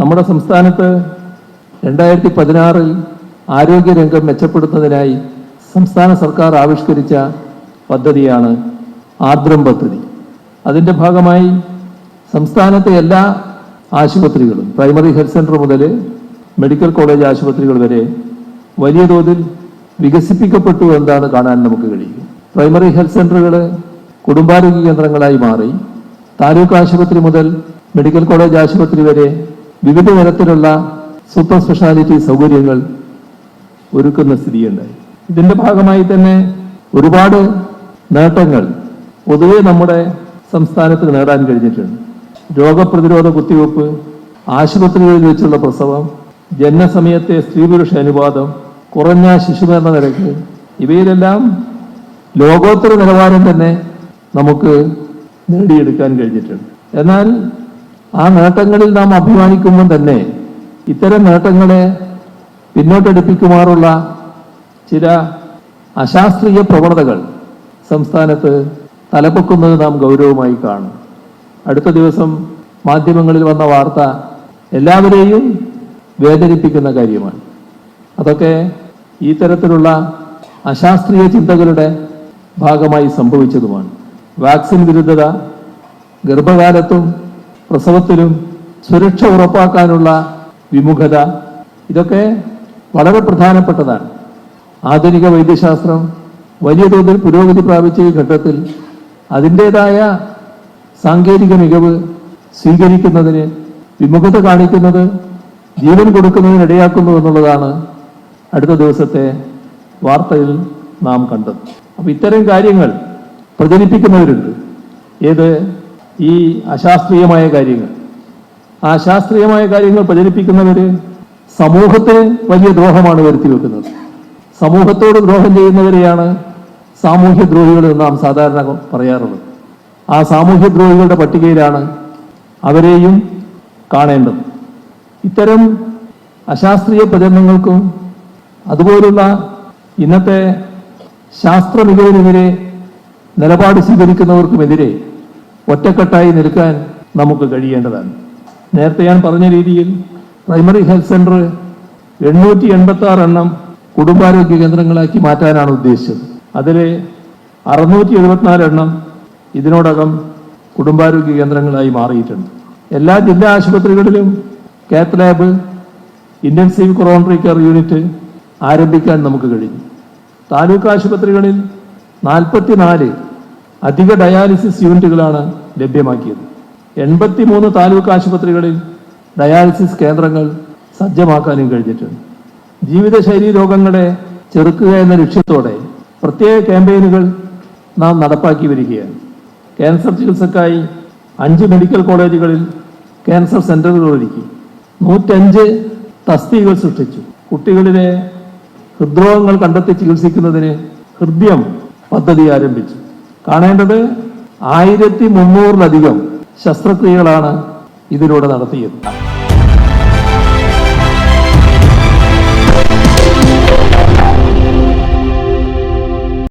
നമ്മുടെ സംസ്ഥാനത്ത് രണ്ടായിരത്തി പതിനാറിൽ ആരോഗ്യരംഗം മെച്ചപ്പെടുത്തുന്നതിനായി സംസ്ഥാന സർക്കാർ ആവിഷ്കരിച്ച പദ്ധതിയാണ് ആർദ്രം പദ്ധതി. അതിന്റെ ഭാഗമായി സംസ്ഥാനത്തെ എല്ലാ ആശുപത്രികളും പ്രൈമറി ഹെൽത്ത് സെന്റർ മുതൽ മെഡിക്കൽ കോളേജ് ആശുപത്രികൾ വരെ വലിയ തോതിൽ വികസിപ്പിക്കപ്പെട്ടു എന്നാണ് കാണാൻ നമുക്ക് കഴിയും പ്രൈമറി ഹെൽത്ത് സെന്ററുകൾ കുടുംബാരോഗ്യ കേന്ദ്രങ്ങളായി മാറി. താലൂക്ക് ആശുപത്രി മുതൽ മെഡിക്കൽ കോളേജ് ആശുപത്രി വരെ വിവിധ തരത്തിലുള്ള സൂപ്പർ സ്പെഷ്യാലിറ്റി സൗകര്യങ്ങൾ ഒരുക്കുന്ന സ്ഥിതിയുണ്ടായി. ഇതിന്റെ ഭാഗമായി തന്നെ ഒരുപാട് നേട്ടങ്ങൾ പൊതുവെ നമ്മുടെ സംസ്ഥാനത്ത് നേടാൻ കഴിഞ്ഞിട്ടുണ്ട്. രോഗപ്രതിരോധ കുത്തിവയ്പ്പ് ആശുപത്രികളിൽ വെച്ചുള്ള പ്രസവം ജനനസമയത്തെ സ്ത്രീ പുരുഷ അനുപാതം കുറഞ്ഞ ശിശുമരണ നിരക്ക് ഇവയിലെല്ലാം ലോകോത്തര നിലവാരം തന്നെ നമുക്ക് നേടിയെടുക്കാൻ കഴിഞ്ഞിട്ടുണ്ട്. എന്നാൽ ആ നേട്ടങ്ങളിൽ നാം അഭിമാനിക്കുമ്പോൾ തന്നെ ഇത്തരം നേട്ടങ്ങളെ പിന്നോട്ടെടുപ്പിക്കുമാറുള്ള ചില അശാസ്ത്രീയ പ്രവണതകൾ സംസ്ഥാനത്ത് തലപ്പൊക്കുന്നത് നാം ഗൗരവമായി കാണും. അടുത്ത ദിവസം മാധ്യമങ്ങളിൽ വന്ന വാർത്ത എല്ലാവരെയും വേദനിപ്പിക്കുന്ന കാര്യമാണ്. അതൊക്കെ ഈ തരത്തിലുള്ള അശാസ്ത്രീയ ചിന്തകളുടെ ഭാഗമായി സംഭവിച്ചതുമാണ്. വാക്സിൻ വിരുദ്ധത ഗർഭകാലത്തും പ്രസവത്തിലും സുരക്ഷ ഉറപ്പാക്കാനുള്ള വിമുഖത ഇതൊക്കെ വളരെ പ്രധാനപ്പെട്ടതാണ്. ആധുനിക വൈദ്യശാസ്ത്രം വലിയ തോതിൽ പുരോഗതി പ്രാപിച്ച ഈ ഘട്ടത്തിൽ അതിന്റേതായ സാങ്കേതിക മികവ് സ്വീകരിക്കുന്നതിന് വിമുഖത കാണിക്കുന്നത് ജീവൻ കൊടുക്കുന്നതിന് ഇടയാക്കുന്നു എന്നുള്ളതാണ് അടുത്ത ദിവസത്തെ വാർത്തയിൽ നാം കണ്ടത്. അപ്പം ഇത്തരം കാര്യങ്ങൾ പ്രചരിപ്പിക്കുന്നവരുണ്ട്. ഏത് ഈ അശാസ്ത്രീയമായ കാര്യങ്ങൾ. ആ ശാസ്ത്രീയമായ കാര്യങ്ങൾ പ്രചരിപ്പിക്കുന്നവര് സമൂഹത്തിന് വലിയ ദ്രോഹമാണ് വരുത്തി വെക്കുന്നത് സമൂഹത്തോട് ദ്രോഹം ചെയ്യുന്നവരെയാണ് സാമൂഹ്യ ദ്രോഹികൾ എന്ന് നാം സാധാരണ പറയാറുള്ളത്. ആ സാമൂഹ്യ ദ്രോഹികളുടെ പട്ടികയിലാണ് അവരെയും കാണേണ്ടത്. ഇത്തരം അശാസ്ത്രീയ പ്രചരണങ്ങൾക്കും അതുപോലുള്ള ഇന്നത്തെ ശാസ്ത്ര മികവിനെതിരെ നിലപാട് സ്വീകരിക്കുന്നവർക്കുമെതിരെ ഒറ്റക്കെട്ടായി നിൽക്കാൻ നമുക്ക് കഴിയേണ്ടതാണ്. നേരത്തെ ഞാൻ പറഞ്ഞ രീതിയിൽ പ്രൈമറി ഹെൽത്ത് സെന്റർ എണ്ണൂറ്റി എൺപത്തി ആറ് എണ്ണം കുടുംബാരോഗ്യ കേന്ദ്രങ്ങളാക്കി മാറ്റാനാണ് ഉദ്ദേശിച്ചത്. അതിൽ അറുന്നൂറ്റി എഴുപത്തിനാല് എണ്ണം ഇതിനോടകം കുടുംബാരോഗ്യ കേന്ദ്രങ്ങളായി മാറിയിട്ടുണ്ട്. എല്ലാ ജില്ലാ ആശുപത്രികളിലും cath lab intensive coronary care unit ആരംഭിക്കാൻ നമുക്ക് കഴിഞ്ഞു. താലൂക്ക് ആശുപത്രികളിൽ നാൽപ്പത്തിനാല് അധിക ഡയാലിസിസ് യൂണിറ്റുകളാണ് ലഭ്യമാക്കിയത്. എൺപത്തി മൂന്ന് താലൂക്ക് ആശുപത്രികളിൽ ഡയാലിസിസ് കേന്ദ്രങ്ങൾ സജ്ജമാക്കാനും കഴിഞ്ഞിട്ടുണ്ട്. ജീവിതശൈലി രോഗങ്ങളെ ചെറുക്കുക എന്ന ലക്ഷ്യത്തോടെ പ്രത്യേക ക്യാമ്പയിനുകൾ നാം നടപ്പാക്കി വരികയാണ്. ക്യാൻസർ ചികിത്സക്കായി അഞ്ച് മെഡിക്കൽ കോളേജുകളിൽ ക്യാൻസർ സെന്ററുകൾ ഒരുക്കി. നൂറ്റഞ്ച് തസ്തികൾ സൃഷ്ടിച്ചു. കുട്ടികളിലെ ഹൃദ്രോഗങ്ങൾ കണ്ടെത്തി ചികിത്സിക്കുന്നതിന് ഹൃദ്യം പദ്ധതി ആരംഭിച്ചു. കാണേണ്ടത് ആയിരത്തി മുന്നൂറിലധികം ശസ്ത്രക്രിയകളാണ് ഇതിലൂടെ നടത്തിയത്.